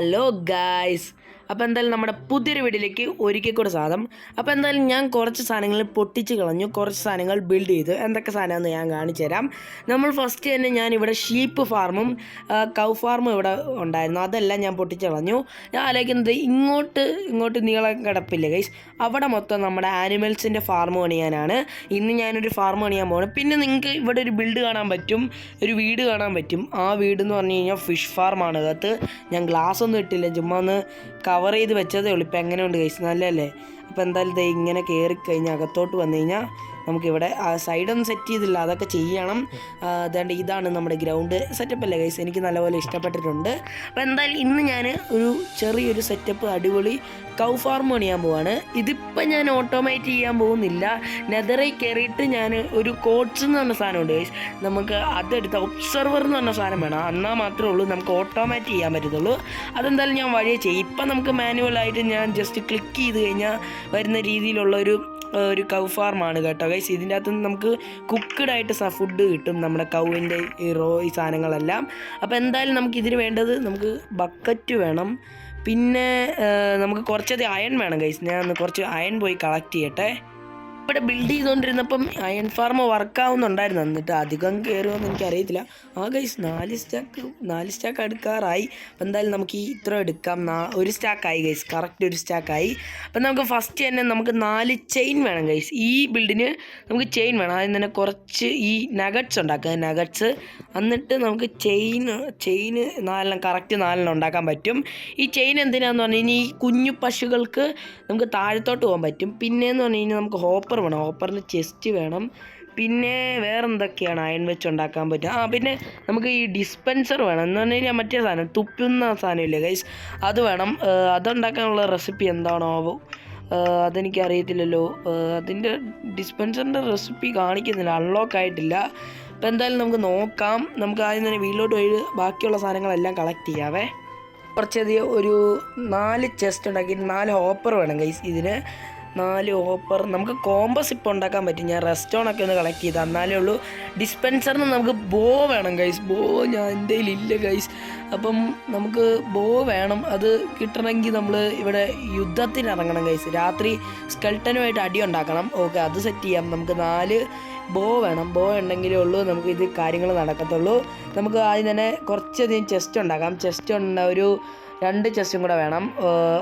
Hello, guys. അപ്പോൾ എന്തായാലും നമ്മുടെ പുതിയൊരു വീടിലേക്ക് ഒരിക്കൽ കൂടെ സാധനം അപ്പോൾ എന്തായാലും ഞാൻ കുറച്ച് സാധനങ്ങൾ പൊട്ടിച്ച് കളഞ്ഞു. കുറച്ച് സാധനങ്ങൾ ബിൽഡ് ചെയ്തു. എന്തൊക്കെ സാധനമെന്ന് ഞാൻ കാണിച്ചു തരാം. നമ്മൾ ഫസ്റ്റ് തന്നെ ഞാൻ ഇവിടെ ഷീപ്പ് ഫാർമും കൗ ഫാർമും ഇവിടെ ഉണ്ടായിരുന്നു. അതെല്ലാം ഞാൻ പൊട്ടിച്ച് കളഞ്ഞു. ഞാൻ ആലോചിക്കുന്നത് ഇങ്ങോട്ട് ഇങ്ങോട്ട് നീളം കിടപ്പില്ല ഗൈസ് അവിടെ മൊത്തം നമ്മുടെ ആനിമൽസിന്റെ ഫാർം പണിയാനാണ്. ഇന്ന് ഞാനൊരു ഫാർം പണിയാൻ പോകണം പിന്നെ നിങ്ങൾക്ക് ഇവിടെ ഒരു ബിൽഡ് കാണാൻ പറ്റും. ഒരു വീട് കാണാൻ പറ്റും. ആ വീട് എന്ന് പറഞ്ഞു കഴിഞ്ഞാൽ ഫിഷ് ഫാർമാണ് അകത്ത് ഞാൻ ഗ്ലാസ് ഒന്നും ഇട്ടില്ല. ചുമ്മാ ഒന്ന് കവർ ചെയ്ത് വെച്ചതേ ഉള്ളൂ. ഇപ്പം എങ്ങനെയുണ്ട് കഴിച്ച് നല്ലതല്ലേ? അപ്പോൾ എന്തായാലും ദേ ഇങ്ങനെ കയറി കഴിഞ്ഞാൽ അകത്തോട്ട് വന്നു കഴിഞ്ഞാൽ നമുക്കിവിടെ സൈഡൊന്നും സെറ്റ് ചെയ്തില്ല. അതൊക്കെ ചെയ്യണം. അതുകൊണ്ട് ഇതാണ് നമ്മുടെ ഗ്രൗണ്ട് സെറ്റപ്പ് അല്ലേ ഗൈസ് എനിക്ക് നല്ലപോലെ ഇഷ്ടപ്പെട്ടിട്ടുണ്ട്. അപ്പോൾ എന്തായാലും ഇന്ന് ഞാൻ ഒരു ചെറിയൊരു സെറ്റപ്പ് അടിപൊളി കൗ ഫാർം പണിയാൻ പോവാണ്. ഇതിപ്പോൾ ഞാൻ ഓട്ടോമേറ്റ് ചെയ്യാൻ പോകുന്നില്ല. നെതറിൽ കയറിയിട്ട് ഞാൻ ഒരു കോട്സ് എന്ന് പറഞ്ഞ സാധനമുണ്ട് ഗൈസ് നമുക്ക് അതെടുത്ത ഒബ്സർവർ എന്ന് പറഞ്ഞ സാധനം വേണം. എന്നാൽ മാത്രമേ ഉള്ളൂ നമുക്ക് ഓട്ടോമാറ്റ് ചെയ്യാൻ പറ്റത്തുള്ളൂ. അതെന്തായാലും ഞാൻ വഴിയെ ചെയ്യും. ഇപ്പം നമുക്ക് മാനുവലായിട്ട് ഞാൻ ജസ്റ്റ് ക്ലിക്ക് ചെയ്ത് കഴിഞ്ഞാൽ വരുന്ന രീതിയിലുള്ള ഒരു ഒരു കൗ ഫാർമാണ് കേട്ടോ. ഗൈസ് ഇതിന്റെ അകത്ത് നിന്ന് നമുക്ക് കുക്ക്ഡ് ആയിട്ട് ഫുഡ് കിട്ടും നമ്മുടെ കൗവിന്റെ ഈ റോ ഈ സാധനങ്ങളെല്ലാം. അപ്പോൾ എന്തായാലും നമുക്ക് ഇതിന് വേണ്ടത് നമുക്ക് ബക്കറ്റ് വേണം. പിന്നെ നമുക്ക് കുറച്ചധികം അയൺ വേണം ഗൈസ് ഞാൻ കുറച്ച് അയൺ പോയി കളക്ട് ചെയ്യട്ടെ. ഇവിടെ ബിൽഡ് ചെയ്തുകൊണ്ടിരുന്നപ്പം അയൺ ഫാർമ വർക്കാവുന്നുണ്ടായിരുന്നു എന്നിട്ട് അധികം കയറുമെന്ന് എനിക്കറിയത്തില്ല. ആ ഗൈസ് നാല് സ്റ്റാക്ക് നാല് സ്റ്റാക്ക് എടുക്കാറായി അപ്പം എന്തായാലും നമുക്ക് ഈ ഇത്ര എടുക്കാം. ഒരു സ്റ്റാക്കായി ഗൈസ് കറക്റ്റ് ഒരു സ്റ്റാക്കായി അപ്പം നമുക്ക് ഫസ്റ്റ് തന്നെ നമുക്ക് നാല് ചെയിൻ വേണം ഗൈസ് ഈ ബിൽഡിന് നമുക്ക് ചെയിൻ വേണം. ആദ്യം തന്നെ കുറച്ച് ഈ നഗറ്റ്സ് ഉണ്ടാക്കുക. നഗറ്റ്സ് എന്നിട്ട് നമുക്ക് ചെയിൻ ചെയിൻ നാലെണ്ണം കറക്റ്റ് നാലെണ്ണം ഉണ്ടാക്കാൻ പറ്റും. ഈ ചെയിൻ എന്തിനാന്ന് പറഞ്ഞു കഴിഞ്ഞാൽ ഈ കുഞ്ഞു പശുക്കൾക്ക് നമുക്ക് താഴത്തോട്ട് പോകാൻ പറ്റും. പിന്നെയെന്ന് പറഞ്ഞു കഴിഞ്ഞാൽ നമുക്ക് ഹോപ്പർ വേണം. ഹോപ്പറിന് ചെസ്റ്റ് വേണം. പിന്നെ വേറെ എന്തൊക്കെയാണ് അയൺ വെച്ച് ഉണ്ടാക്കാൻ പറ്റുക? ആ പിന്നെ നമുക്ക് ഈ ഡിസ്പെൻസർ വേണം. എന്ന് പറഞ്ഞു കഴിഞ്ഞാൽ മറ്റേ സാധനം തുപ്പുന്ന സാധനമില്ലേ ഗൈസ് അത് വേണം. അതുണ്ടാക്കാനുള്ള റെസിപ്പി എന്താണോ ആവോ? അതെനിക്ക് അറിയത്തില്ലല്ലോ ഏഹ് അതിന്റെ ഡിസ്പെൻസറിന്റെ റെസിപ്പി കാണിക്കുന്നില്ല. അൺലോക്ക് ആയിട്ടില്ല. അപ്പോൾ എന്തായാലും നമുക്ക് നോക്കാം. നമുക്ക് ആദ്യം തന്നെ വീട്ടിലോട്ട് പോയി ബാക്കിയുള്ള സാധനങ്ങളെല്ലാം കളക്ട് ചെയ്യാവേ. കുറച്ചധികം ഒരു നാല് ചെസ്റ്റ് ഉണ്ടാക്കി നാല് ഹോപ്പർ വേണം ഗൈസ് ഇതിന്. നാല് ഓപ്പർ. നമുക്ക് കോമ്പസ് ഇപ്പോൾ ഉണ്ടാക്കാൻ പറ്റും. ഞാൻ റെസ്റ്റോണൊക്കെ ഒന്ന് കളക്ട് ചെയ്ത് എന്നാലേ ഉള്ളൂ. ഡിസ്പെൻസറിന് നമുക്ക് ബോ വേണം ഗൈസ് ബോ ഞാൻ എന്റെ ഇല്ല ഗൈസ് അപ്പം നമുക്ക് ബോ വേണം. അത് കിട്ടണമെങ്കിൽ നമ്മൾ ഇവിടെ യുദ്ധത്തിന് ഇറങ്ങണം ഗൈസ് രാത്രി സ്കെൽട്ടനുമായിട്ട് അടി ഉണ്ടാക്കണം. ഓക്കെ അത് സെറ്റ് ചെയ്യാം. നമുക്ക് നാല് ബോ വേണം. ബോ ഉണ്ടെങ്കിലേ ഉള്ളൂ നമുക്ക് ഇത് കാര്യങ്ങൾ നടക്കത്തുള്ളൂ. നമുക്ക് ആദ്യം തന്നെ കുറച്ചധികം ചെസ്റ്റ് ഉണ്ടാക്കാം. ചെസ്റ്റ് ഉണ്ട ഒരു രണ്ട് ചെസ്റ്റും കൂടെ വേണം.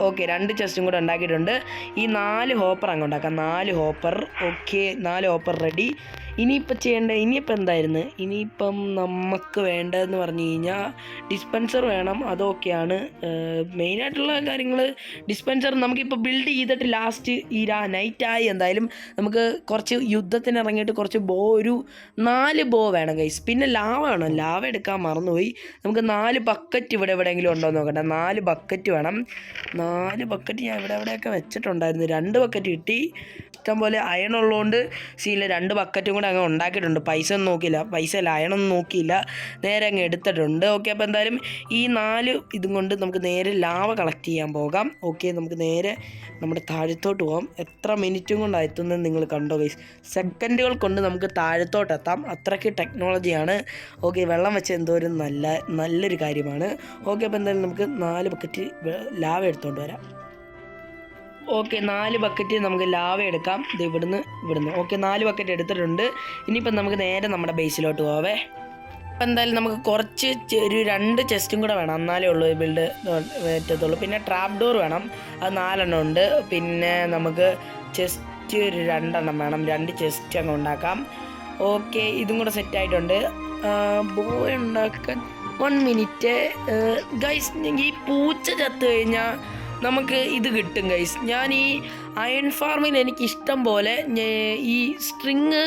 ഓക്കെ രണ്ട് ചെസ്റ്റും കൂടെ ഉണ്ടാക്കിയിട്ടുണ്ട്. ഈ നാല് ഹോപ്പർ അങ്ങ് ഉണ്ടാക്കാം. നാല് ഹോപ്പർ. ഓക്കെ നാല് ഹോപ്പർ റെഡി. ഇനിയിപ്പോൾ ചെയ്യേണ്ട ഇനിയിപ്പോൾ എന്തായിരുന്നു? ഇനിയിപ്പം നമുക്ക് വേണ്ടതെന്ന് പറഞ്ഞു കഴിഞ്ഞാൽ ഡിസ്പെൻസർ വേണം അതൊക്കെയാണ്. മെയിനായിട്ടുള്ള കാര്യങ്ങൾ ഡിസ്പെൻസർ നമുക്കിപ്പോൾ ബിൽഡ് ചെയ്തിട്ട് ലാസ്റ്റ് ഈ രാ നൈറ്റായി എന്തായാലും നമുക്ക് കുറച്ച് യുദ്ധത്തിന് ഇറങ്ങിയിട്ട് കുറച്ച് ബോ ഒരു നാല് ബോ വേണം കൈസ് പിന്നെ ലാവ വേണം. ലാവ എടുക്കാൻ മറന്നുപോയി. നമുക്ക് നാല് ബക്കറ്റ് ഇവിടെ എവിടെയെങ്കിലും ഉണ്ടോ എന്ന് നോക്കട്ടെ. നാല് ബക്കറ്റ് വേണം. നാല് ബക്കറ്റ് ഞാൻ ഇവിടെ എവിടെയൊക്കെ വെച്ചിട്ടുണ്ടായിരുന്നു. രണ്ട് ബക്കറ്റ് കിട്ടി. ഇഷ്ടം പോലെ അയൺ ഉള്ളതുകൊണ്ട് സീല രണ്ട് ബക്കറ്റും കൂടെ അങ്ങ് ഉണ്ടാക്കിയിട്ടുണ്ട്. പൈസ ഒന്നും നോക്കിയില്ല. പൈസ അല്ല അയണൊന്നും നോക്കിയില്ല. നേരെ അങ്ങ് എടുത്തിട്ടുണ്ട്. ഓക്കെ അപ്പോൾ എന്തായാലും ഈ നാല് ഇതും കൊണ്ട് നമുക്ക് നേരെ ലാവ കളക്ട് ചെയ്യാൻ പോകാം. ഓക്കെ നമുക്ക് നേരെ നമ്മുടെ താഴത്തോട്ട് പോകാം. എത്ര മിനിറ്റും കൊണ്ടാണ് എത്തുന്നത് നിങ്ങൾ കണ്ടോ ഗൈസ് സെക്കൻഡുകൾ കൊണ്ട് നമുക്ക് താഴത്തോട്ട് എത്താം. അത്രയ്ക്ക് ടെക്നോളജിയാണ് ഓക്കെ വെള്ളം വെച്ച് ഒരു നല്ല നല്ലൊരു കാര്യമാണ്. ഓക്കെ അപ്പോൾ എന്തായാലും നമുക്ക് നാല് ബക്കറ്റ് ലാവ എടുത്തുകൊണ്ട് വരാം. ഓക്കെ നാല് ബക്കറ്റ് നമുക്ക് ലാവ എടുക്കാം. ഇത് ഇവിടുന്ന് ഇവിടുന്ന്. ഓക്കെ നാല് ബക്കറ്റ് എടുത്തിട്ടുണ്ട്. ഇനിയിപ്പം നമുക്ക് നേരെ നമ്മുടെ ബേസിലോട്ട് പോവേ. അപ്പം എന്തായാലും നമുക്ക് കുറച്ച് ഒരു രണ്ട് ചെസ്റ്റും കൂടെ വേണം. എന്നാലേ ഉള്ളൂ ബിൽഡ് പറ്റത്തുള്ളൂ പിന്നെ ട്രാപ്പ് ഡോർ വേണം. അത് നാലെണ്ണം ഉണ്ട്. പിന്നെ നമുക്ക് ചെസ്റ്റ് ഒരു രണ്ടെണ്ണം വേണം. രണ്ട് ചെസ്റ്റ് അങ്ങ് ഉണ്ടാക്കാം. ഓക്കെ ഇതും കൂടെ സെറ്റ് ആയിട്ടുണ്ട്. ബോ ഉണ്ടാക്കാൻ വൺ മിനിറ്റ് ഗൈസ് ഈ പൂച്ച ചത്തു കഴിഞ്ഞാൽ നമുക്ക് ഇത് കിട്ടും ഗൈസ് ഞാൻ ഈ അയൺ ഫാർമിൽ എനിക്ക് ഇഷ്ടം പോലെ ഈ സ്ട്രിങ്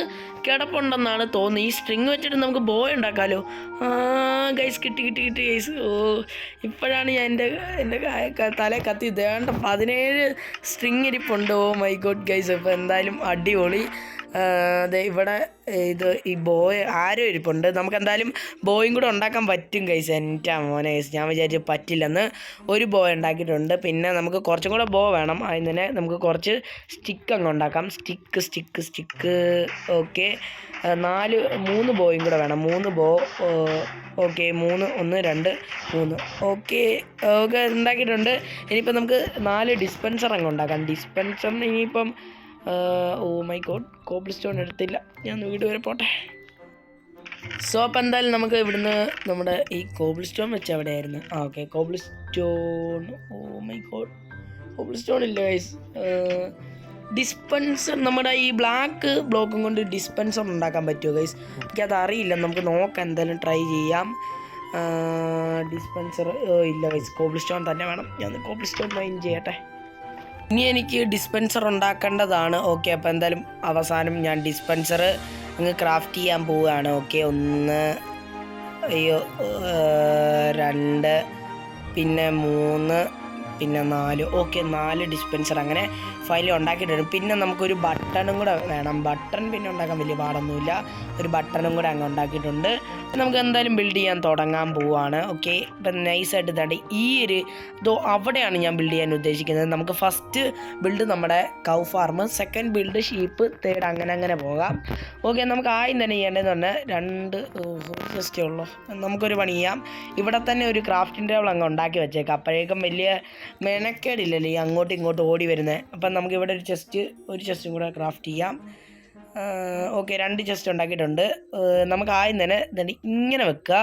കിടപ്പുണ്ടെന്നാണ് തോന്നുന്നത്. ഈ സ്ട്രിങ് വെച്ചിട്ട് നമുക്ക് ബോ ഉണ്ടാക്കാമല്ലോ ആ ഗൈസ് കിട്ടി കിട്ടി കിട്ടി ഗൈസ് ഓ ഇപ്പോഴാണ് ഞാൻ എന്റെ എന്റെ തല കത്തി. വേണ്ട പതിനേഴ് സ്ട്രിങ് ഇരിപ്പുണ്ട്. ഓ മൈ ഗോഡ് ഗൈസ് അപ്പോൾ എന്തായാലും അടിപൊളി. ഇവിടെ ഇത് ഈ ബോയ് ആരോ ഇരിപ്പുണ്ട്. നമുക്ക് എന്തായാലും ബോയും കൂടെ ഉണ്ടാക്കാൻ പറ്റും കൈസ് എന്റെ മോനെ കൈസ് ഞാൻ വിചാരിച്ചു പറ്റില്ലെന്ന് ഒരു ബോ ഉണ്ടാക്കിയിട്ടുണ്ട്. പിന്നെ നമുക്ക് കുറച്ചും കൂടെ ബോ വേണം. അതിന് തന്നെ നമുക്ക് കുറച്ച് സ്റ്റിക്ക് അങ്ങ് ഉണ്ടാക്കാം. സ്റ്റിക്ക് സ്റ്റിക്ക് സ്റ്റിക്ക് ഓക്കെ നാല് മൂന്ന് ബോയും കൂടെ വേണം. മൂന്ന് ബോ ഓക്കെ മൂന്ന് ഒന്ന് രണ്ട് മൂന്ന്. ഓക്കെ ഓക്കെ ഉണ്ടാക്കിയിട്ടുണ്ട്. ഇനിയിപ്പോൾ നമുക്ക് നാല് ഡിസ്പെൻസർ അങ്ങ് ഉണ്ടാക്കാം. ഡിസ്പെൻസർ ഇനിയിപ്പം oh my God cobble stone എടുത്തില്ല. ഞാൻ വീട് വരെ പോട്ടെ. സോ അപ്പം എന്തായാലും നമുക്ക് ഇവിടുന്ന് നമ്മുടെ ഈ കോബിൾ സ്റ്റോൺ വെച്ച് എവിടെയായിരുന്നു? ആ okay cobblestone oh my God cobblestone ഇല്ല ഗൈസ് ഡിസ്പെൻസർ നമ്മുടെ ഈ ബ്ലാക്ക് ബ്ലോക്കും കൊണ്ട് ഡിസ്പെൻസർ ഉണ്ടാക്കാൻ പറ്റുമോ ഗൈസ് എനിക്കത് അറിയില്ല. നമുക്ക് നോക്കാം എന്തായാലും ട്രൈ ചെയ്യാം. ഡിസ്പെൻസർ ഇല്ല ഗൈസ് കോബിൾ സ്റ്റോൺ തന്നെ വേണം. ഞാൻ കോബിൾ സ്റ്റോൺ മൈൻ ചെയ്യട്ടെ. ഇനി എനിക്ക് ഡിസ്പെൻസർ ഉണ്ടാക്കേണ്ടതാണ്. ഓക്കെ അപ്പോൾ എന്തായാലും അവസാനം ഞാൻ ഡിസ്പെൻസർ അങ്ങ് ക്രാഫ്റ്റ് ചെയ്യാൻ പോവുകയാണ്. ഓക്കെ ഒന്ന് അയ്യോ രണ്ട് പിന്നെ മൂന്ന് പിന്നെ നാല്. ഓക്കെ നാല് ഡിസ്പെൻസർ അങ്ങനെ ഫയൽ ഉണ്ടാക്കിയിട്ടുണ്ട് പിന്നെ നമുക്കൊരു ബട്ടണും കൂടെ വേണം. ബട്ടൺ പിന്നെ ഉണ്ടാക്കാൻ വലിയ പാടൊന്നുമില്ല. ഒരു ബട്ടണും കൂടെ അങ്ങ് ഉണ്ടാക്കിയിട്ടുണ്ട്. നമുക്ക് എന്തായാലും ബിൽഡ് ചെയ്യാൻ തുടങ്ങാൻ പോവാണ്. ഓക്കെ ഇപ്പം നൈസായിട്ട് തേണ്ട ഈ ഒരു ഇതോ അവിടെയാണ് ഞാൻ ബിൽഡ് ചെയ്യാൻ ഉദ്ദേശിക്കുന്നത്. നമുക്ക് ഫസ്റ്റ് ബിൽഡ് നമ്മുടെ cow farm second build sheep third അങ്ങനെ അങ്ങനെ പോകാം. ഓക്കെ നമുക്ക് ആദ്യം തന്നെ ചെയ്യേണ്ടതെന്ന് പറഞ്ഞാൽ രണ്ട് ജസ്റ്റേ ഉള്ളൂ. നമുക്കൊരു പണി ചെയ്യാം. ഇവിടെ തന്നെ ഒരു ക്രാഫ്റ്റിംഗ് ടേബിൾ അങ്ങ് ഉണ്ടാക്കി വെച്ചേക്കാം. അപ്പോഴേക്കും വലിയ മെനക്കേടില്ലല്ലോ ഈ അങ്ങോട്ടും ഇങ്ങോട്ടും ഓടി വരുന്നത് അപ്പം നമുക്ക് ഇവിടെ ഒരു ചെസ്റ്റ് ഒരു ചെസ്റ്റും കൂടെ ക്രാഫ്റ്റ് ചെയ്യാം. ഓക്കെ രണ്ട് ചെസ്റ്റ് ഉണ്ടാക്കിയിട്ടുണ്ട്. നമുക്ക് ആദ്യം തന്നെ ഇങ്ങനെ വെക്കുക.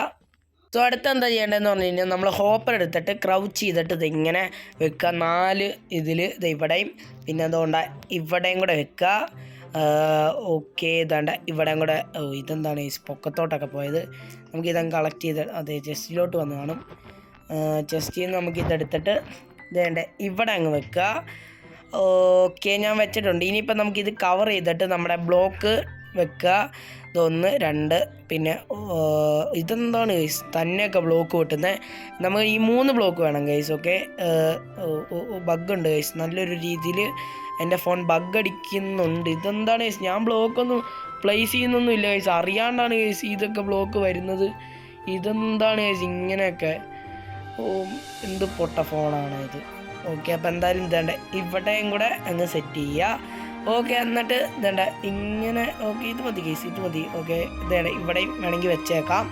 സോ അടുത്ത എന്താ ചെയ്യേണ്ടതെന്ന് പറഞ്ഞു കഴിഞ്ഞാൽ നമ്മൾ ഹോപ്പർ എടുത്തിട്ട് ക്രൗച്ച് ചെയ്തിട്ട് ഇതിങ്ങനെ വെക്കുക. നാല് ഇതിൽ ഇത് ഇവിടെയും പിന്നെ അതുകൊണ്ട് ഇവിടെയും കൂടെ വെക്കുക. ഓക്കെ ഇതാണ്ട് ഇവിടെയും കൂടെ ഇതെന്താണ് ഈ പൊക്കത്തോട്ടൊക്കെ പോയത്? നമുക്ക് ഇതങ്ങ് കളക്ട് ചെയ്ത് അതെ ചെസ്റ്റിലോട്ട് വന്ന് കാണും. ചെസ്റ്റിൽ നിന്ന് നമുക്കിതെടുത്തിട്ട് ഇതേണ്ട ഇവിടെ അങ്ങ് വെക്കുക. ഓക്കെ ഞാൻ വെച്ചിട്ടുണ്ട്. ഇനിയിപ്പോൾ നമുക്കിത് കവർ ചെയ്തിട്ട് നമ്മുടെ ബ്ലോക്ക് വെക്കുക. ഇതൊന്ന് രണ്ട് പിന്നെ ഇതെന്താണ് ഗൈസ് തന്നെയൊക്കെ ബ്ലോക്ക് വെട്ടുന്നത് നമുക്ക് ഈ മൂന്ന് ബ്ലോക്ക് വേണം ഗൈസ് ഓക്കെ ബഗ്ഗുണ്ട് ഗൈസ് നല്ലൊരു രീതിയിൽ എന്റെ ഫോൺ ബഗ് അടിക്കുന്നുണ്ട്. ഇതെന്താണ് ഗൈസ് ഞാൻ ബ്ലോക്കൊന്നും പ്ലേസ് ചെയ്യുന്നൊന്നും ഇല്ല ഗൈസ് അറിയാണ്ടാണ് ഗൈസ് ഇതൊക്കെ ബ്ലോക്ക് വരുന്നത്. ഇതെന്താണ് ഗൈസ് ഇങ്ങനെയൊക്കെ? എന്ത് പൊട്ട ഫോണാണ് ഇത് ഓക്കെ അപ്പോൾ എന്തായാലും ഇതേണ്ട ഇവിടെയും കൂടെ അങ്ങ് സെറ്റ് ചെയ്യുക ഓക്കെ എന്നിട്ട് ഇതേണ്ട ഇങ്ങനെ ഓക്കെ ഇത് മതി കേസ് ഇത് മതി. ഓക്കെ ഇതേണ്ട ഇവിടെയും വേണമെങ്കിൽ വെച്ചേക്കാം.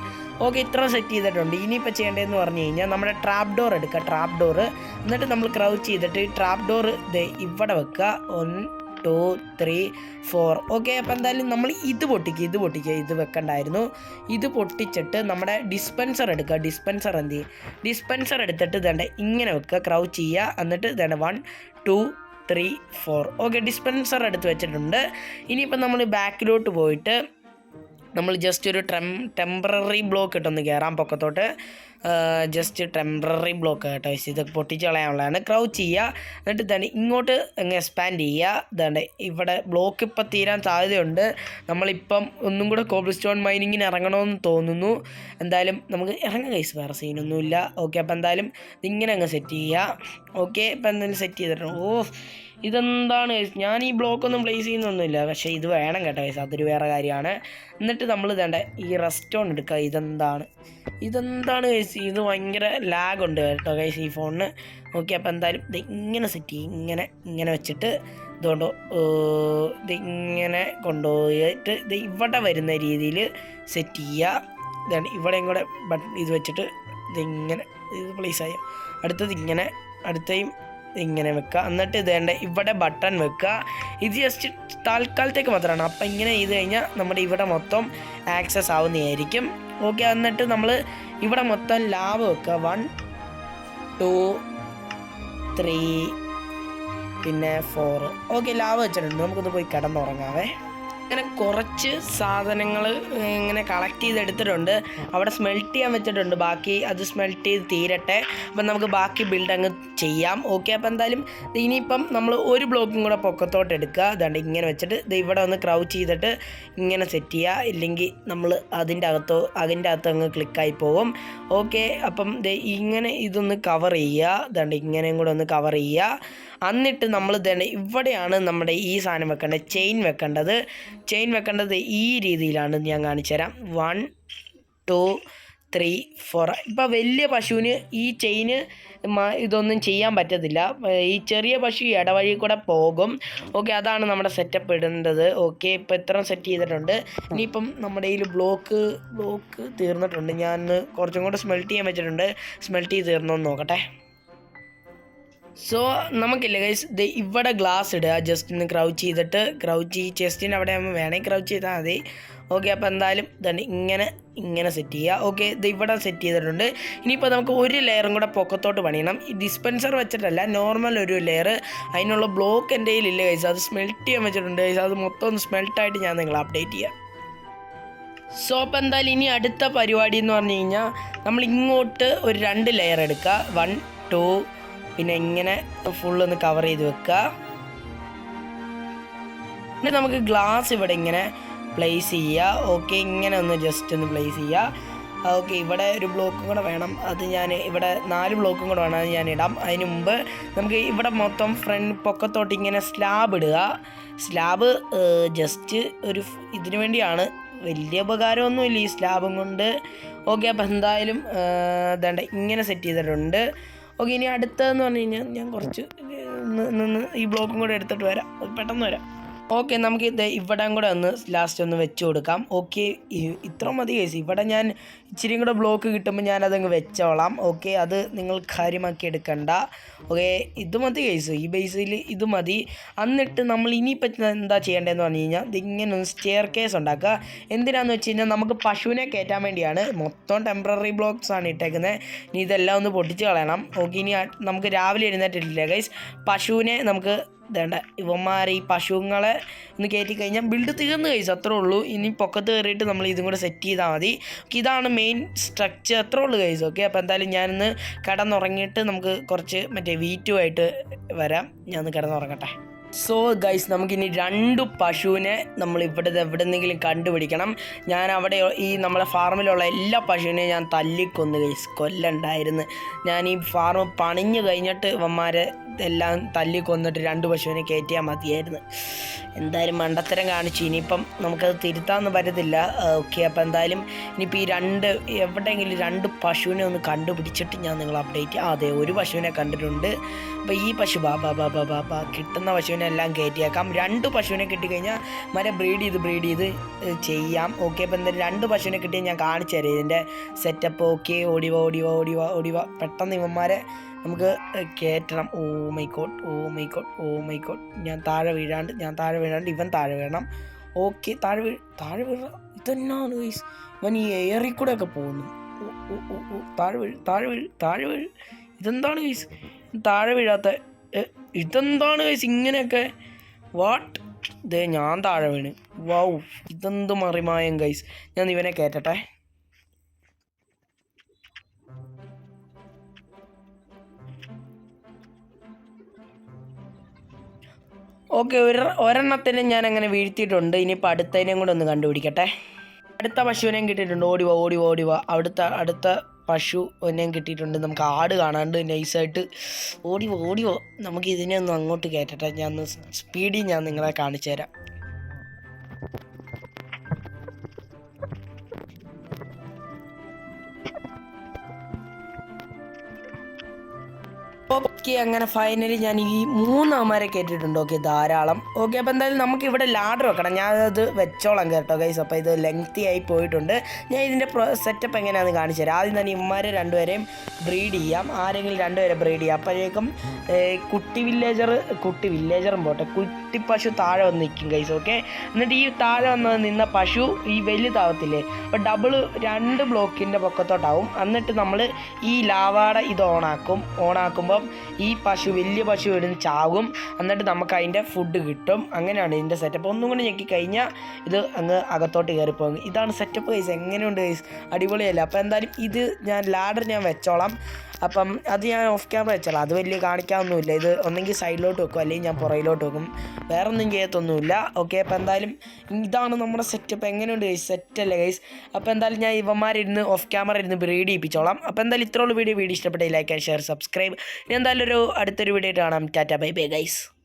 ഓക്കെ ഇത്ര സെറ്റ് ചെയ്തിട്ടുണ്ട്. ഇനിയിപ്പോൾ ചെയ്യേണ്ടതെന്ന് പറഞ്ഞു കഴിഞ്ഞാൽ നമ്മുടെ ട്രാപ്പ് ഡോർ എടുക്കുക ട്രാപ്പ് ഡോർ എന്നിട്ട് നമ്മൾ ക്രൗച്ച് ചെയ്തിട്ട് ഈ ട്രാപ്പ് ഡോർ ഇവിടെ വെക്കുക. One two three four okay അപ്പോൾ എന്തായാലും നമ്മൾ ഇത് പൊട്ടിക്കുക ഇത് പൊട്ടിക്കുക ഇത് വെക്കണ്ടായിരുന്നു. ഇത് പൊട്ടിച്ചിട്ട് നമ്മുടെ ഡിസ്പെൻസർ എടുക്കുക ഡിസ്പെൻസർ എന്ത് ചെയ്യുക ഡിസ്പെൻസർ എടുത്തിട്ട് ഇതേണ്ട ഇങ്ങനെ വെക്കുക ക്രൗച്ച് ചെയ്യുക. എന്നിട്ട് ഇതേണ്ട one two three four okay dispenser എടുത്ത് വെച്ചിട്ടുണ്ട്. ഇനിയിപ്പോൾ നമ്മൾ ബാക്കിലോട്ട് പോയിട്ട് നമ്മൾ ജസ്റ്റ് ഒരു ടെം ടെമ്പററി ബ്ലോക്ക് ഇട്ടൊന്ന് കയറാം പൊക്കത്തോട്ട്. ജസ്റ്റ് ടെമ്പററി ബ്ലോക്ക് കേട്ടോ. ഇത് പൊട്ടിച്ച് കളയാനുള്ളതാണ് ക്രൗച്ച് ചെയ്യുക. എന്നിട്ട് ഇതാണ് ഇങ്ങോട്ട് എക്സ്പാൻഡ് ചെയ്യുക. ഇതാണ് ഇവിടെ ബ്ലോക്ക് ഇപ്പം തീരാൻ സാധ്യതയുണ്ട്. നമ്മളിപ്പം ഒന്നും കൂടെ കോബിൾ സ്റ്റോൺ മൈനിങ്ങിന് ഇറങ്ങണമെന്ന് തോന്നുന്നു. എന്തായാലും നമുക്ക് ഇറങ്ങുക കൈസ് വേറെ സീനൊന്നുമില്ല ഓക്കെ അപ്പോൾ എന്തായാലും ഇതിങ്ങനെ അങ്ങ് സെറ്റ് ചെയ്യുക. ഓക്കെ ഇപ്പം എന്തായാലും സെറ്റ് ചെയ്തിട്ടുണ്ട്. ഓ ഇതെന്താണ്? ഞാൻ ഈ ബ്ലോക്കൊന്നും പ്ലേസ് ചെയ്യുന്നൊന്നുമില്ല. പക്ഷേ ഇത് വേണം കേട്ടോ guys. അതൊരു വേറെ കാര്യമാണ്. എന്നിട്ട് നമ്മൾ ഇതേണ്ട ഈ റെസ്റ്റോൺ എടുക്കുക. ഇതെന്താണ്? ഇതെന്താണ് guys? ഇത് ഭയങ്കര ലാഗ് ഉണ്ട് കേട്ടോ ഗൈസ് ഈ ഫോണിന് നോക്കി അപ്പോൾ എന്തായാലും ഇത് ഇങ്ങനെ സെറ്റ് ചെയ്യും ഇങ്ങനെ ഇങ്ങനെ വെച്ചിട്ട് ഇതുകൊണ്ട് ഇത് ഇങ്ങനെ കൊണ്ടുപോയിട്ട് ഇത് ഇവിടെ വരുന്ന രീതിയിൽ സെറ്റ് ചെയ്യുക ഇതാണ് ഇവിടെയും കൂടെ ബട്ടൺ ഇത് വെച്ചിട്ട് ഇതിങ്ങനെ ഇത് പ്ലേസ് ആയ. അടുത്തത് ഇങ്ങനെ അടുത്തയും ഇങ്ങനെ വെക്കുക എന്നിട്ട് ഇത് വേണ്ട ഇവിടെ ബട്ടൺ വെക്കുക ഇത് ജസ്റ്റ് താൽക്കാലത്തേക്ക് മാത്രമാണ്. അപ്പം ഇങ്ങനെ ചെയ്ത് കഴിഞ്ഞാൽ നമ്മുടെ ഇവിടെ മൊത്തം ആക്സസ് ആവുന്നതായിരിക്കും. ഓക്കെ എന്നിട്ട് നമ്മൾ ഇവിടെ മൊത്തം ലാവ് വെക്കുക വൺ ടു ത്രീ പിന്നെ ഫോർ ഓക്കെ ലാവ് വെച്ചിട്ടുണ്ട്. നമുക്കൊന്ന് പോയി കിടന്നുറങ്ങാവേ. അങ്ങനെ കുറച്ച് സാധനങ്ങൾ ഇങ്ങനെ കളക്ട് ചെയ്തെടുത്തിട്ടുണ്ട്. അവിടെ സ്മെൽറ്റ് ചെയ്യാൻ വെച്ചിട്ടുണ്ട്. ബാക്കി അത് സ്മെൽറ്റ് ചെയ്ത് തീരട്ടെ. അപ്പം നമുക്ക് ബാക്കി ബിൽഡ് അങ്ങ് ചെയ്യാം. ഓക്കെ അപ്പം എന്തായാലും ഇനിയിപ്പം നമ്മൾ ഒരു ബ്ലോക്കും കൂടെ പൊക്കത്തോട്ട് എടുക്കുക. അതുകൊണ്ട് ഇങ്ങനെ വെച്ചിട്ട് ഇത് ഇവിടെ ഒന്ന് ക്രൗച്ച് ചെയ്തിട്ട് ഇങ്ങനെ സെറ്റ് ചെയ്യുക. ഇല്ലെങ്കിൽ നമ്മൾ അതിന്റെ അകത്തോ അതിന്റെ അകത്തോ അങ്ങ് ക്ലിക്കായി പോകും. ഓക്കെ അപ്പം ഇങ്ങനെ ഇതൊന്ന് കവർ ചെയ്യുക. അതുകൊണ്ട് ഇങ്ങനെയും കൂടെ ഒന്ന് കവർ ചെയ്യുക. എന്നിട്ട് നമ്മൾ തന്നെ ഇവിടെയാണ് നമ്മുടെ ഈ സാധനം വെക്കേണ്ടത് ചെയിൻ വെക്കേണ്ടത്. ചെയിൻ വെക്കേണ്ടത് ഈ രീതിയിലാണ് ഞാൻ കാണിച്ചു തരാം. വൺ ടു ത്രീ ഫോർ ഇപ്പോൾ വലിയ പശുവിന് ഈ ചെയിന് ഇതൊന്നും ചെയ്യാൻ പറ്റത്തില്ല. ഈ ചെറിയ പശു ഇടവഴി കൂടെ പോകും. ഓക്കെ അതാണ് നമ്മുടെ സെറ്റപ്പ് ഇടേണ്ടത്. ഓക്കെ ഇപ്പോൾ ഇത്ര സെറ്റ് ചെയ്തിട്ടുണ്ട്. ഇനിയിപ്പം നമ്മുടെ ഈ ബ്ലോക്ക് ബ്ലോക്ക് തീർന്നിട്ടുണ്ട്. ഞാൻ കുറച്ചും കൂടെ സ്മെൽറ്റ് ചെയ്യാൻ വെച്ചിട്ടുണ്ട്. സ്മെൽറ്റ് ചെയ്ത് തീർന്നു നോക്കട്ടെ. സോ നമുക്കില്ല ഗൈസ് ഇത് ഇവിടെ ഗ്ലാസ് ഇടുക. ജസ്റ്റ് ഒന്ന് ക്രൗച്ച് ചെയ്തിട്ട് ക്രൗച്ച് ഈ ചെസ്റ്റിന് അവിടെ നമ്മൾ വേണമെങ്കിൽ ക്രൗച്ച് ചെയ്താൽ മതി. ഓക്കെ അപ്പോൾ എന്തായാലും ഇതാണ് ഇങ്ങനെ ഇങ്ങനെ സെറ്റ് ചെയ്യുക ഓക്കെ ഇത് ഇവിടെ സെറ്റ് ചെയ്തിട്ടുണ്ട്. ഇനിയിപ്പോൾ നമുക്ക് ഒരു ലെയറും കൂടെ പൊക്കത്തോട്ട് പണിയണം. ഈ ഡിസ്പെൻസർ വെച്ചിട്ടല്ല നോർമൽ ഒരു ലെയർ അതിനുള്ള ബ്ലോക്ക് എന്റെ കയ്യിലില്ല ഗൈസ് അത് സ്മെൽറ്റ് ചെയ്യാൻ വെച്ചിട്ടുണ്ട് ഗൈസ് അത് മൊത്തം ഒന്ന് സ്മെൽട്ടായിട്ട് ഞാൻ നിങ്ങളെ അപ്ഡേറ്റ് ചെയ്യാം. സോ അപ്പോൾ എന്തായാലും ഇനി അടുത്ത പരിപാടി എന്ന് പറഞ്ഞു കഴിഞ്ഞാൽ നമ്മൾ ഇങ്ങോട്ട് ഒരു രണ്ട് ലെയർ എടുക്കുക. വൺ ടു പിന്നെ എങ്ങനെ ഫുള്ള് ഒന്ന് കവർ ചെയ്ത് വെക്കുക പിന്നെ നമുക്ക് ഗ്ലാസ് ഇവിടെ ഇങ്ങനെ പ്ലേസ് ചെയ്യുക ഓക്കെ ഇങ്ങനെ ഒന്ന് ജസ്റ്റ് ഒന്ന് പ്ലേസ് ചെയ്യുക ഓക്കെ ഇവിടെ ഒരു ബ്ലോക്കും കൂടെ വേണം. അത് ഞാൻ ഇവിടെ നാല് ബ്ലോക്കും കൂടെ വേണം അത് ഞാൻ ഇടാം. അതിന് മുമ്പ് നമുക്ക് ഇവിടെ മൊത്തം ഫ്രണ്ട് പൊക്കത്തോട്ട് ഇങ്ങനെ സ്ലാബ് ഇടുക. സ്ലാബ് ജസ്റ്റ് ഒരു ഇതിന് വേണ്ടിയാണ്. വലിയ ഉപകാരമൊന്നുമില്ല ഈ സ്ലാബും കൊണ്ട്. ഓക്കെ അപ്പോൾ എന്തായാലും ഇതേണ്ട ഇങ്ങനെ സെറ്റ് ചെയ്തിട്ടുണ്ട്. ഓക്കെ ഇനി അടുത്തതെന്ന് പറഞ്ഞു കഴിഞ്ഞാൽ ഞാൻ കുറച്ച് നിന്ന് ഈ ബ്ലോക്കും കൂടെ എടുത്തിട്ട് വരാം. പെട്ടെന്ന് വരാം. ഓക്കെ നമുക്ക് ഇത് ഇവിടെ കൂടെ ഒന്ന് ലാസ്റ്റ് ഒന്ന് വെച്ച് കൊടുക്കാം. ഓക്കെ ഇത്ര മതി കേസ് ഇവിടെ ഞാൻ ഇച്ചിരിയും കൂടെ ബ്ലോക്ക് കിട്ടുമ്പോൾ ഞാൻ അതങ്ങ് വെച്ചോളാം. ഓക്കെ അത് നിങ്ങൾ കാര്യമാക്കി എടുക്കണ്ട. ഓക്കെ ഇത് മതി കേസ് ഈ ബേസിൽ ഇത് മതി. എന്നിട്ട് നമ്മൾ ഇനിയിപ്പോൾ എന്താ ചെയ്യേണ്ടതെന്ന് പറഞ്ഞു കഴിഞ്ഞാൽ ഇതിങ്ങനെ ഒന്ന് സ്റ്റെയർ കേസ് ഉണ്ടാക്കുക. എന്തിനാന്ന് വെച്ച് കഴിഞ്ഞാൽ നമുക്ക് പശുവിനെ കയറ്റാൻ വേണ്ടിയാണ്. മൊത്തം ടെമ്പററി ബ്ലോക്സ് ആണ് ഇട്ടേക്കുന്നത് ഇനി ഇതെല്ലാം ഒന്ന് പൊട്ടിച്ച് കളയണം. ഓക്കെ ഇനി നമുക്ക് രാവിലെ എഴുന്നേറ്റിട്ടില്ല ഗൈസ് പശുവിനെ നമുക്ക് വേണ്ട ഇവന്മാരെ ഈ പശുങ്ങളെ ഒന്ന് കയറ്റി കഴിഞ്ഞാൽ ബിൽഡ് തീർന്നു കഴിച്ചു അത്രേ ഉള്ളൂ. ഇനി പൊക്കത്ത് കയറിയിട്ട് നമ്മൾ ഇതും കൂടെ സെറ്റ് ചെയ്താൽ മതി. ഇതാണ് മെയിൻ സ്ട്രക്ചർ അത്രേ ഉള്ളൂ കഴിച്ചു ഓക്കെ അപ്പോൾ എന്തായാലും ഞാനിന്ന് കിടന്നുറങ്ങിയിട്ട് നമുക്ക് കുറച്ച് മറ്റേ വീറ്റുമായിട്ട് വരാം. ഞാൻ ഒന്ന് കിടന്നുറങ്ങട്ടെ. സോ ഗൈസ് നമുക്കിനി രണ്ട് പശുവിനെ നമ്മൾ ഇവിടെ എവിടെ നിന്നെങ്കിലും കണ്ടുപിടിക്കണം. ഞാൻ അവിടെ ഈ നമ്മളെ ഫാർമിലുള്ള എല്ലാ പശുവിനെയും ഞാൻ തല്ലിക്കൊന്നു ഗൈസ് കൊല്ലണ്ടായിരുന്നു. ഞാൻ ഈ ഫാർം പണിഞ്ഞു കഴിഞ്ഞിട്ട് ഇവന്മാരെ എല്ലാം തല്ലി കൊന്നിട്ട് രണ്ട് പശുവിനെ കയറ്റിയാൽ മതിയായിരുന്നു. എന്തായാലും മണ്ടത്തരം കാണിച്ചു. ഇനിയിപ്പം നമുക്കത് തിരുത്താമെന്ന് പറ്റത്തില്ല. ഓക്കെ അപ്പോൾ എന്തായാലും ഇനിയിപ്പോൾ ഈ രണ്ട് എവിടെയെങ്കിലും രണ്ട് പശുവിനെ ഒന്ന് കണ്ടുപിടിച്ചിട്ട് ഞാൻ നിങ്ങൾ അപ്ഡേറ്റ് അതെ ഒരു പശുവിനെ കണ്ടിട്ടുണ്ട്. അപ്പോൾ ഈ പശു ബാ ബാ ബാ ബാ ബാ കിട്ടുന്ന പശുവിനെ എല്ലാം കയറ്റിയേക്കാം രണ്ട് പശുവിനെ കിട്ടിക്കഴിഞ്ഞാൽ മരം ബ്രീഡ് ചെയ്ത് ബ്രീഡ് ചെയ്ത് ചെയ്യാം. ഓക്കെ അപ്പോൾ എന്തായാലും രണ്ട് പശുവിനെ കിട്ടിയാൽ ഞാൻ കാണിച്ചു തരാം ഇതിന്റെ സെറ്റപ്പ് ഓക്കെ ഓടിവ ഓടിവ ഓടിവ ഓടിവ പെട്ടെന്ന് ഇവന്മാരെ നമുക്ക് കയറ്റണം ഓ my God oh my God oh my God ഞാൻ താഴെ വീഴാണ്ട് ഞാൻ താഴെ വീഴാണ്ട് ഇവൻ താഴെ വീഴണം. ഓക്കെ താഴെ വീഴ താഴെ വീഴ ഇതെന്നാണ് വൈസ് ഇവൻ ഈ എയറിൽ കൂടെ ഒക്കെ പോകുന്നു. താഴെ വീഴ് താഴെ വീഴ് താഴെ വീഴ്. ഇതെന്താണ് വൈസ് താഴെ വീഴാത്ത ഇതെന്താണ് വൈസ് ഇങ്ങനെയൊക്കെ? വാട്ട് ദേ ഞാൻ താഴെ വീണ്. വൗ ഇതെന്ത് മറിമായം ഗൈസ് ഞാൻ ഇവനെ കയറ്റട്ടെ ഓക്കെ ഒരു ഒരെണ്ണത്തിന് ഞാൻ അങ്ങനെ വീഴ്ത്തിയിട്ടുണ്ട്. ഇനിയിപ്പോൾ അടുത്തതിനെയും കൂടെ ഒന്ന് കണ്ടുപിടിക്കട്ടെ. അടുത്ത പശുവിനെയും കിട്ടിയിട്ടുണ്ട്. ഓടിവ ഓടിവ ഓടിവ. അവിടുത്തെ അടുത്ത പശു ഒന്നേം കിട്ടിയിട്ടുണ്ട്. നമുക്ക് ആട് കാണാണ്ട് നൈസായിട്ട് ഓടിവോ ഓടിവോ. നമുക്ക് ഇതിനെ ഒന്ന് അങ്ങോട്ട് കയറ്റട്ടെ. ഞാൻ സ്പീഡിൽ ഞാൻ നിങ്ങളെ കാണിച്ചു തരാം ഓക്കെ അങ്ങനെ ഫൈനലി ഞാൻ ഈ മൂന്ന് അമ്മമാരെ കേട്ടിട്ടുണ്ട്. ഓക്കെ ധാരാളം. ഓക്കെ അപ്പോൾ എന്തായാലും നമുക്ക് ഇവിടെ ലാഡർ വെക്കണം. ഞാൻ അത് വെച്ചോളാം കേട്ടോ ഗൈസ് അപ്പോൾ ഇത് ലെങ്തി ആയി പോയിട്ടുണ്ട്. ഞാൻ ഇതിന്റെ സെറ്റപ്പ് എങ്ങനെയാണെന്ന് കാണിച്ചു തരാം. ആദ്യം തന്നെ ഇമ്മാരെ രണ്ടുപേരെയും ബ്രീഡ് ചെയ്യാം. ആരെങ്കിലും രണ്ടുപേരെ ബ്രീഡ് ചെയ്യാം. അപ്പോഴേക്കും കുട്ടി വില്ലേജർ കുട്ടി വില്ലേജറും പോട്ടെ. കുട്ടി പശു താഴെ വന്ന് നിൽക്കും ഗൈസ് ഓക്കെ? എന്നിട്ട് ഈ താഴെ വന്ന് നിന്ന പശു ഈ വലുതാവത്തില്ലേ? അപ്പോൾ ഡബിൾ രണ്ട് ബ്ലോക്കിന്റെ പൊക്കത്തോട്ടാവും. എന്നിട്ട് നമ്മൾ ഈ ലാവാട ഇത് ഓണാക്കും. ഓണാക്കുമ്പം ഈ പശു വലിയ പശു വരുന്ന ചാവും. എന്നിട്ട് നമുക്ക് അതിന്റെ ഫുഡ് കിട്ടും. അങ്ങനെയാണ് ഇതിന്റെ സെറ്റപ്പ് ഒന്നും കൂടി ഞെക്കി കഴിഞ്ഞാൽ ഇത് അങ്ങ് അകത്തോട്ട് കയറിപ്പോകും. ഇതാണ് സെറ്റപ്പ് കൈസ് എങ്ങനെയുണ്ട് കൈസ് അടിപൊളിയല്ല? അപ്പോൾ എന്തായാലും ഇത് ഞാൻ ലാഡർ ഞാൻ വെച്ചോളാം. അപ്പം അത് ഞാൻ ഓഫ് ക്യാമറ വെച്ചാൽ അത് വലിയ കാണിക്കാനൊന്നുമില്ല. ഇത് ഒന്നെങ്കിൽ സൈഡിലോട്ട് വെക്കും അല്ലെങ്കിൽ ഞാൻ പുറയിലോട്ട് വെക്കും. വേറെ ഒന്നും ചെയ്യത്തൊന്നുമില്ല ഓക്കെ അപ്പോൾ എന്തായാലും ഇതാണ് നമ്മുടെ സെറ്റപ്പ് എങ്ങനെയുണ്ട് ഗൈസ് സെറ്റല്ലേ ഗൈസ് അപ്പോൾ എന്തായാലും ഞാൻ ഇവന്മാരിരുന്ന് ഓഫ് ക്യാമറ ഇരുന്ന് റീഡ് ചെയ്യിപ്പിച്ചോളാം അപ്പോൾ എന്തായാലും ഇത്രയുള്ള വീഡിയോ. വീഡിയോ ഇഷ്ടപ്പെട്ടേ ലൈക്ക് ആൻഡ് ഷെയർ സബ്സ്ക്രൈബ് ഇനി എന്തായാലും ഒരു അടുത്തൊരു വീഡിയോ കാണാം. Tata bye bye guys